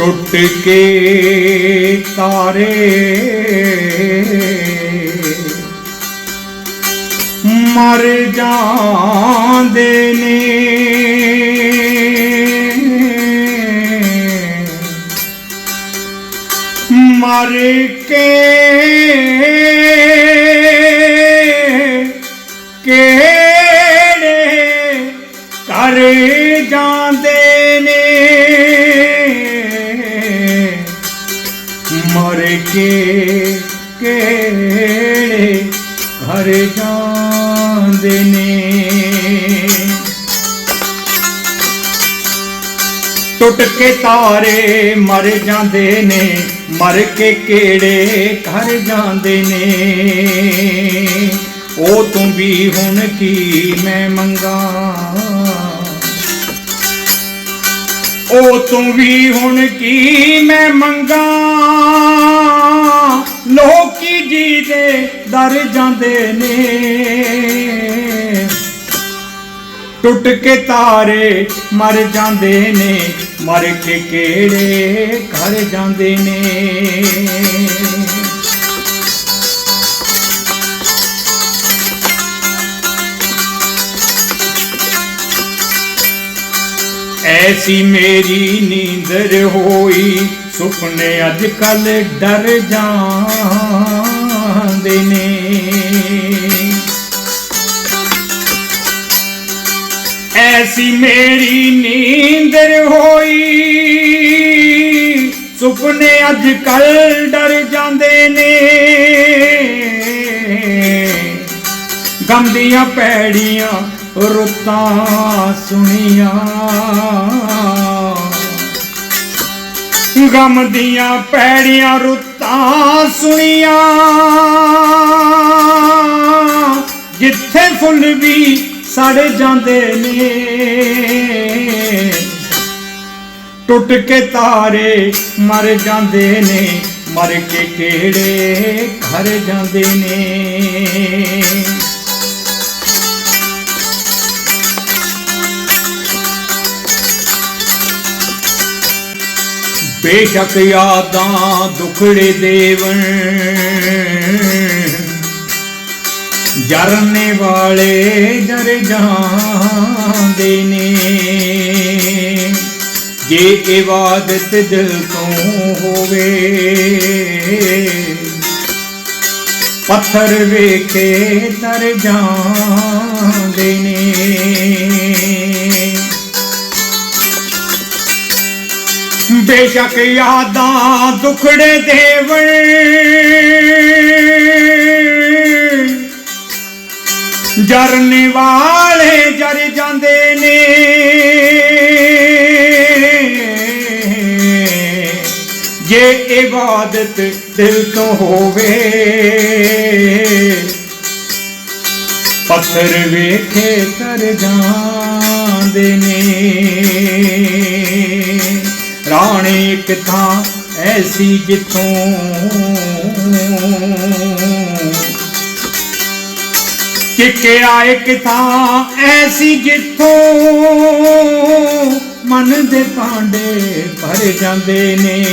ਟੁੱਟ ਕੇ ਤਾਰੇ ਮਰ ਜਾਂਦੇ ਨੇ ਮਰ ਕੇ ਕਿਹੜੇ ਕਰ ਜਾਂਦੇ ਕੇ ਕਿਹੜੇ ਘਰ ਜਾਂਦੇ ਨੇ? ਟੁੱਟ ਕੇ ਤਾਰੇ ਮਰ ਜਾਂਦੇ ਨੇ, ਮਰ ਕੇ ਕਿਹੜੇ ਘਰ ਜਾਂਦੇ ਨੇ? ਉਹ ਤੂੰ ਵੀ ਹੁਣ ਕੀ ਮੈਂ ਮੰਗਾ? ਉਹ ਤੂੰ ਵੀ ਹੁਣ ਕੀ ਮੈਂ ਮੰਗਾ? ਲੋਕੀ ਜੀ ਦਰ ਜਾਂਦੇ ਨੇ। ਟੁੱਟ ਕੇ ਤਾਰੇ ਮਰ ਜਾਂਦੇ ਨੇ, ਮਰ ਕੇ ਕਿਹੜੇ ਘਰ ਜਾਂਦੇ ਨੇ। ਐਸੀ ਮੇਰੀ ਨੀਂਦਰ ਹੋਈ, ਸੁਪਨੇ ਅੱਜ ਕੱਲ ਡਰ ਜਾਂਦੇ ਸੁਪਨੇ ਅੱਜ ਕੱਲ ਡਰ ਜਾਂਦੇ ਨੇ। ਗਮ ਦੀਆਂ ਪੈੜੀਆਂ, ਰੁੱਤਾਂ ਸੁਣੀਆਂ। ਗਮ ਦੀਆਂ ਪੈੜੀਆਂ, ਰੁੱਤਾਂ ਸੁਣੀਆਂ। ਜਿੱਥੇ ਫੁੱਲ ਵੀ ਸੜ ਜਾਂਦੇ ਨੇ। ਟੁੱਟ ਕੇ ਤਾਰੇ ਮਰ ਜਾਂਦੇ ਨੇ, ਮਰ ਕੇ ਕਿਹੜੇ ਘਰ ਜਾਂਦੇ ਨੇ। ਬੇਸ਼ੱਕ ਯਾਦਾਂ ਦੁਖੜੇ ਦੇਵਨ ਜਰਨੇ ਵਾਲੇ ਜਰ ਜਾਂਦੇ ਨੇ। ਜੇ ਇਬਾਦਤ ਦਿਲ ਤੋਂ ਹੋਵੇ। ਪੱਥਰ ਵੇਖੇ ਤਰ ਜਾਂਦੇ ਨੇ। ਬੇਸ਼ੱਕ ਯਾਦਾਂ ਦੁਖੜੇ ਦੇਵਣ। ਜਰਨੇ ਵਾਲੇ ਜਰ ਜਾਂਦੇ ਨੇ। ਜੇ ਇਬਾਦਤ ਦਿਲ ਤੋਂ ਹੋਵੇ, ਪੱਥਰ ਵੇਖੇ ਤਰ ਜਾਂਦੇ ਨੇ। ਰਾਣੇ ਇੱਕ ਥਾਂ ਐਸੀ ਜਿੱਥੋਂ ਕਿਕਿਆ ਇੱਕ ਥਾਂ ਐਸੀ ਜਿੱਥੋਂ ਦੇ ਭਾਂਡੇ ਭਰ ਜਾਂਦੇ ਨੇ।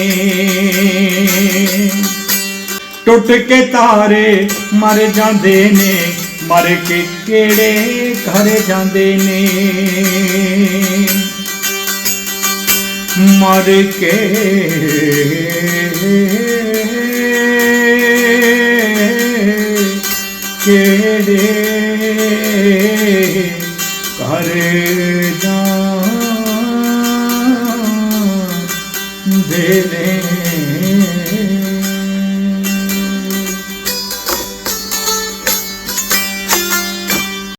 ਟੁੱਟ ਕੇ ਤਾਰੇ ਮਰ ਜਾਂਦੇ ਨੇ, ਮਰ ਕੇ ਕਿਹੜੇ ਘਰ ਜਾਂਦੇ ਨੇ। ਮਰ ਕੇ ਕਿਹੜੇ ਘਰ ਜਾਂਦੇ ਨੇ